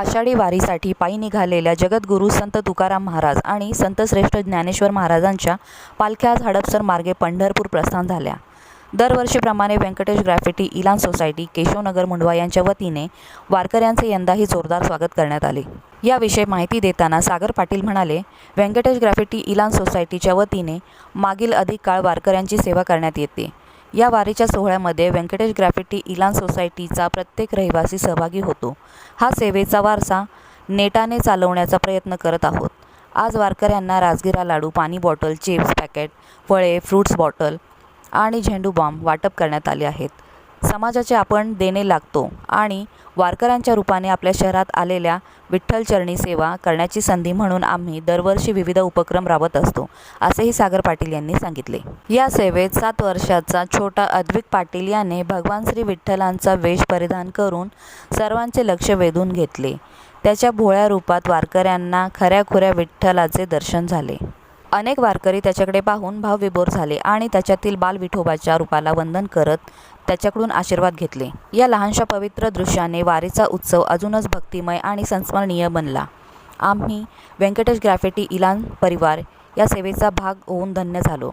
आषाढी वारीसाठी पायी निघालेल्या जगद्गुरू संत तुकाराम महाराज आणि संतश्रेष्ठ ज्ञानेश्वर महाराजांच्या पालख्या हडपसर मार्गे पंढरपूर प्रस्थान झाल्या. दरवर्षीप्रमाणे Venkatesh graffiti Elan society Keshavnagar Mundhwa यांच्या वतीने वारकऱ्यांचे यंदाही जोरदार स्वागत करण्यात आले. याविषयी माहिती देताना सागर पाटील म्हणाले व्यंकटेश ग्रॅफिटी इलान सोसायटीच्या वतीने मागील अधिक काळ वारकऱ्यांची सेवा करण्यात येते. या वारीच्या सोहळ्यामध्ये व्यंकटेश ग्रॅफिटी इलान सोसायटीचा प्रत्येक रहिवासी सहभागी होतो. हा सेवेचा वारसा नेटाने चालवण्याचा प्रयत्न करत आहोत. आज वारकऱ्यांना राजगिरा लाडू पाणी बॉटल चिप्स पॅकेट फळे फ्रूट्स बॉटल आणि झेंडू बॉम्ब वाटप करण्यात आले आहेत. समाजाचे आपण देणे लागतो आणि वारकऱ्यांच्या रूपाने आपल्या शहरात आलेल्या विठ्ठलचरणी सेवा करण्याची संधी म्हणून आम्ही दरवर्षी विविध उपक्रम राबवत असतो असेही सागर पाटील यांनी सांगितले. या सेवेत सात वर्षाचा छोटा अद्विक पाटील याने भगवान श्री विठ्ठलांचा वेश परिधान करून सर्वांचे लक्ष वेधून घेतले. त्याच्या भोळ्या रूपात वारकऱ्यांना खऱ्याखुऱ्या विठ्ठलाचे दर्शन झाले. अनेक वारकरी त्याच्याकडे पाहून भावविभोर झाले आणि त्याच्यातील बाल विठोबाच्या रूपाला वंदन करत त्याच्याकडून आशीर्वाद घेतले. या लहानशा पवित्र दृश्याने वारीचा उत्सव अजूनच भक्तिमय आणि संस्मरणीय बनला. आम्ही व्यंकटेश ग्रॅफिटी इलान परिवार या सेवेचा भाग होऊन धन्य झालो.